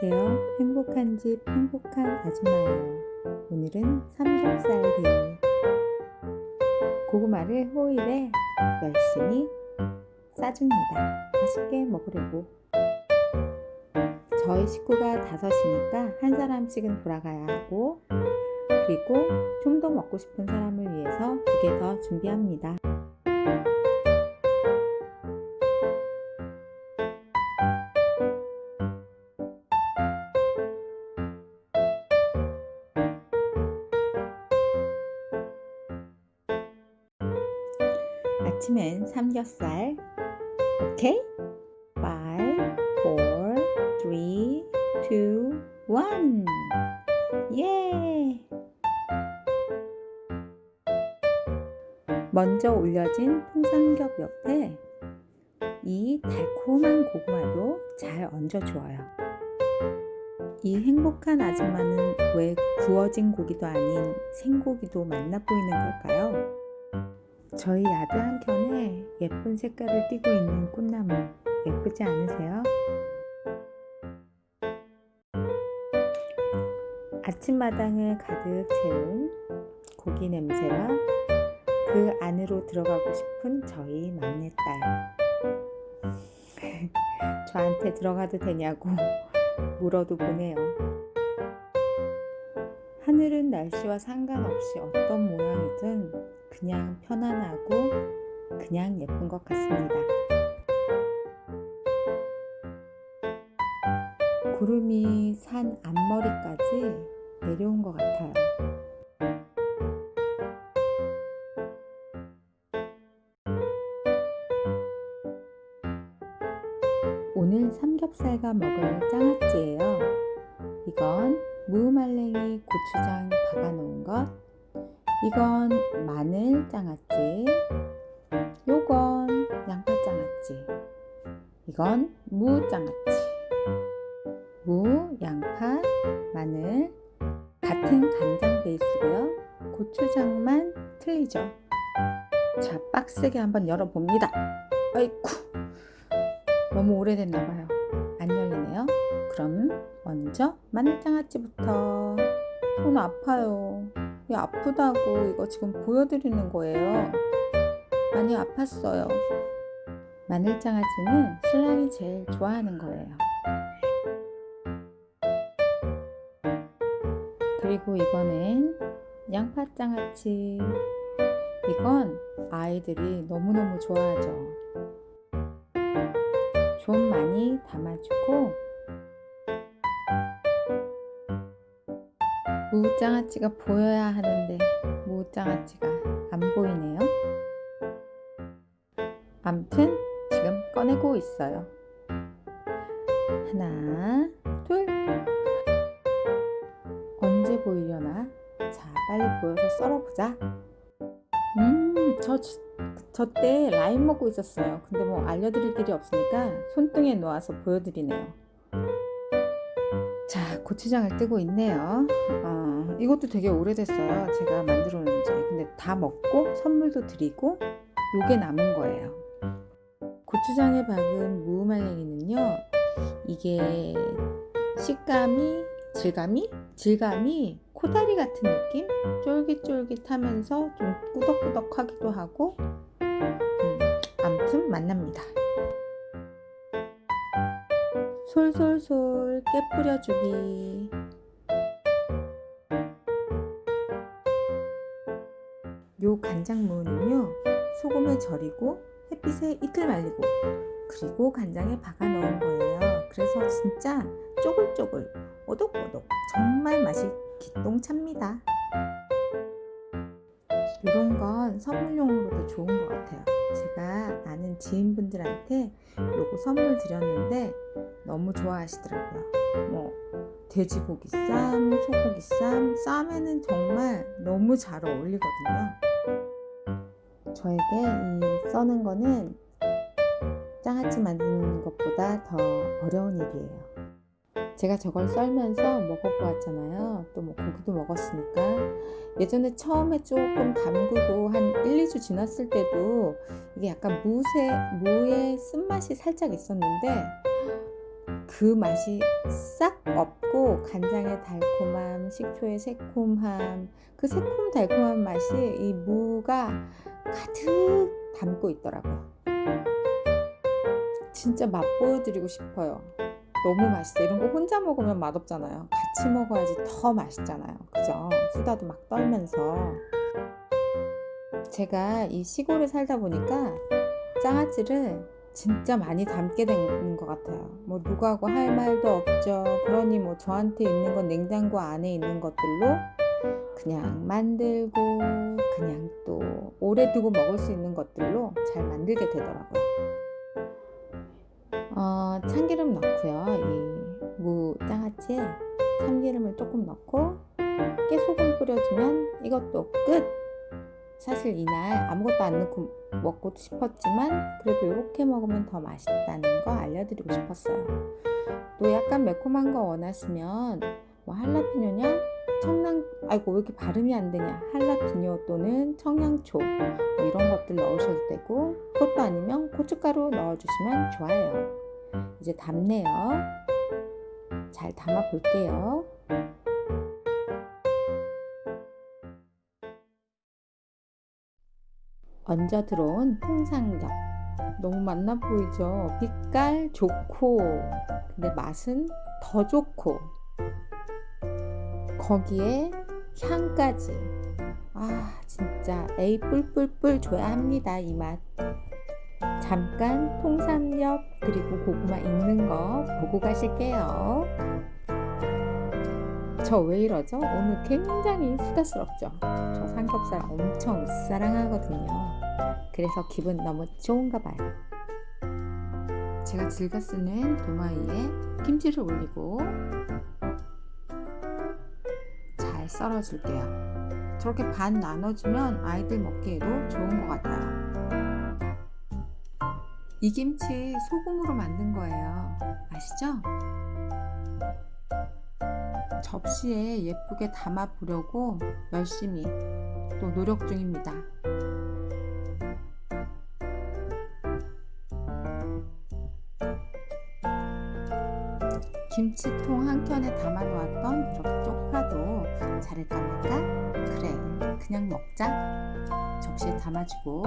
안녕하세요. 행복한 집 행복한 아줌마예요. 오늘은 삼겹살 데이. 고구마를 호일에 열심히 싸줍니다. 맛있게 먹으려고. 저희 식구가 다섯이니까 한 사람씩은 돌아가야 하고 그리고 좀 더 먹고 싶은 사람을 위해서 두 개 더 준비합니다. 삼겹살. 오케이? 5, 4, 3, 2, 1. 예! 먼저 올려진 통삼겹 옆에 이 달콤한 고구마도 잘 얹어주어요. 이 행복한 아줌마는 왜 구워진 고기도 아닌 생고기도 맛나 보이는 걸까요? 저희 야드 한켠에 예쁜 색깔을 띠고 있는 꽃나무 예쁘지 않으세요? 아침마당을 가득 채운 고기 냄새와 그 안으로 들어가고 싶은 저희 막내딸. 저한테 들어가도 되냐고 물어도 보네요. 하늘은 날씨와 상관없이 어떤 모양이든 그냥 편안하고 그냥 예쁜 것 같습니다. 구름이 산 앞머리까지 내려온 것 같아요. 오늘 삼겹살과 먹을 장아찌예요. 이건 무말랭이 고추장 박아놓은 것. 이건 마늘 장아찌. 요건 양파 장아찌. 이건 무 장아찌. 무, 양파, 마늘. 같은 간장 베이스고요. 고추장만 틀리죠. 자, 빡세게 한번 열어봅니다. 아이쿠. 너무 오래됐나봐요. 안 열리네요. 그럼 먼저 마늘 장아찌부터 손 아파요. 이 아프다고 이거 지금 보여드리는 거예요. 많이 아팠어요. 마늘장아찌는 신랑이 제일 좋아하는 거예요. 그리고 이번엔 양파장아찌. 이건 아이들이 너무너무 좋아하죠. 좀 많이 담아주고 무장아찌가 보여야 하는데 무장아찌가 안 보이네요. 암튼 지금 꺼내고 있어요. 하나, 둘. 언제 보이려나? 자, 빨리 보여서 썰어보자. 음, 저, 저 때 라임 먹고 있었어요. 근데 뭐 알려드릴 길이 없으니까 손등에 놓아서 보여드리네요. 자, 고추장을 뜨고 있네요. 어, 이것도 되게 오래됐어요. 제가 만들어 놓은 지. 근데 다 먹고 선물도 드리고 요게 남은 거예요. 고추장에 박은 무말랭이는요. 이게 식감이 질감이 질감이 코다리 같은 느낌? 쫄깃쫄깃하면서 좀 꾸덕꾸덕하기도 하고 음, 아무튼 맛납니다. 솔솔솔 깨 뿌려주기. 요 간장무는요 소금에 절이고 햇빛에 이틀 말리고 그리고 간장에 박아 넣은 거예요. 그래서 진짜 쪼글쪼글 오독오독 정말 맛이 기똥찹니다. 이런 건 선물용으로도 좋은 것 같아요. 제가 아는 지인분들한테 요거 선물 드렸는데 너무 좋아하시더라고요. 뭐 돼지고기 쌈, 소고기 쌈, 쌈에는 정말 너무 잘 어울리거든요. 저에게 이 써는 거는 장아찌 만드는 것보다 더 어려운 일이에요. 제가 저걸 썰면서 먹어보았잖아요. 또 뭐 고기도 먹었으니까. 예전에 처음에 조금 담그고 한 1, 2주 지났을 때도 이게 약간 무새, 무의 쓴맛이 살짝 있었는데 그 맛이 싹 없고 간장의 달콤함, 식초의 새콤함, 그 새콤 달콤한 맛이 이 무가 가득 담고 있더라고요. 진짜 맛보여드리고 싶어요. 너무 맛있어. 이런 거 혼자 먹으면 맛없잖아요. 같이 먹어야지 더 맛있잖아요. 그죠? 수다도 막 떨면서. 제가 이 시골에 살다 보니까 장아찌를 진짜 많이 담게 된것 같아요. 뭐 누구하고 할 말도 없죠. 그러니 뭐 저한테 있는 건 냉장고 안에 있는 것들로 그냥 만들고 그냥 또 오래 두고 먹을 수 있는 것들로 잘 만들게 되더라고요. 어, 참기름 넣고요. 이무 장아찌에 참기름을 조금 넣고 깨소금 뿌려주면 이것도 끝. 사실 이날 아무것도 안 넣고 먹고 싶었지만 그래도 이렇게 먹으면 더 맛있다는 거 알려드리고 싶었어요. 또 약간 매콤한 거 원하시면 뭐 할라피뇨냐 청양 아이고 왜 이렇게 발음이 안 되냐 할라피뇨 또는 청양초 뭐 이런 것들 넣으셔도 되고 그것도 아니면 고춧가루 넣어주시면 좋아요. 이제 담네요. 잘 담아 볼게요. 얹어 들어온 통삼겹 너무 맛나 보이죠? 빛깔 좋고 근데 맛은 더 좋고 거기에 향까지 아 진짜 에이 뿔뿔뿔 줘야 합니다 이 맛 잠깐 통삼겹 그리고 고구마 익는 거 보고 가실게요 저 왜 이러죠? 오늘 굉장히 수다스럽죠? 저 삼겹살 엄청 사랑하거든요. 그래서 기분 너무 좋은가 봐요. 제가 즐겨 쓰는 도마위에 김치를 올리고 잘 썰어줄게요. 저렇게 반 나눠주면 아이들 먹기에도 좋은 것 같아요. 이 김치 소금으로 만든 거예요. 아시죠? 접시에 예쁘게 담아 보려고 열심히 또 노력 중입니다. 김치통 한 켠에 담아 놓았던 이렇게 쪽파도 자를까 말까? 그래, 그냥 먹자. 접시에 담아주고,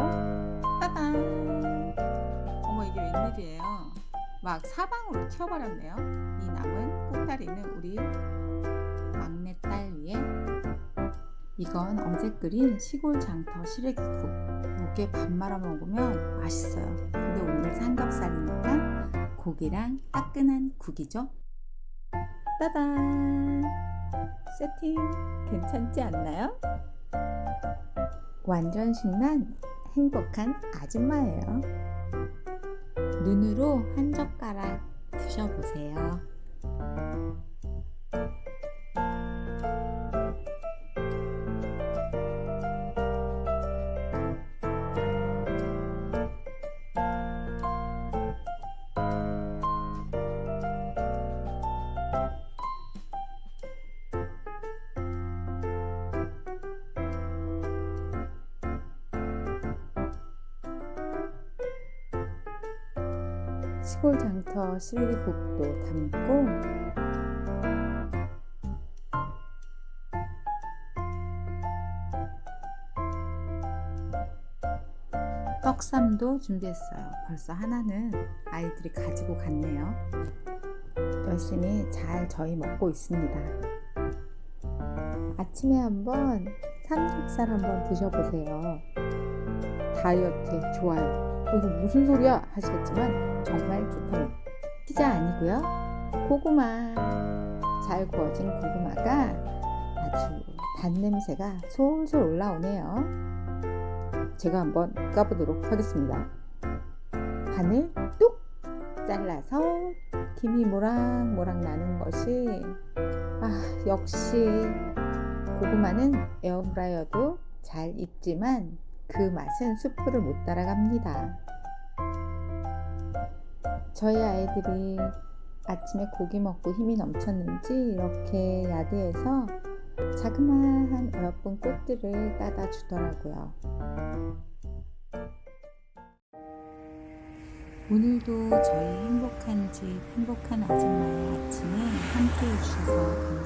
따단! 어머, 이게 웬일이에요? 막 사방으로 튀어버렸네요. 이 남은 꼬다리는 우리 막내 딸 위에 이건 어제 끓인 시골 장터 시래기국 이게 밥 말아 먹으면 맛있어요 근데 오늘 삼겹살이니까 고기랑 따끈한 국이죠 따단 세팅 괜찮지 않나요? 완전 신난 행복한 아줌마예요 눈으로 한 젓가락 드셔보세요. 시골 장터 시래기국도 담고 떡쌈도 준비했어요. 벌써 하나는 아이들이 가지고 갔네요. 열심히 잘 저희 먹고 있습니다. 아침에 한번 삼겹살 한번 드셔보세요. 다이어트에 좋아요. 어, 이거 무슨 소리야 하시겠지만 정말 좋답니다. 피자 아니고요. 고구마. 잘 구워진 고구마가 아주 단 냄새가 솔솔 올라오네요. 제가 한번 까보도록 하겠습니다. 반을 뚝 잘라서 김이 모락모락 나는 것이 아 역시 고구마는 에어프라이어도 잘 익지만 그 맛은 수프를 못 따라갑니다. 저희 아이들이 아침에 고기 먹고 힘이 넘쳤는지 이렇게 야드에서 자그마한 어여쁜 꽃들을 따다 주더라고요. 오늘도 저희 행복한 집, 행복한 아줌마의 아침에 함께 해 주셔서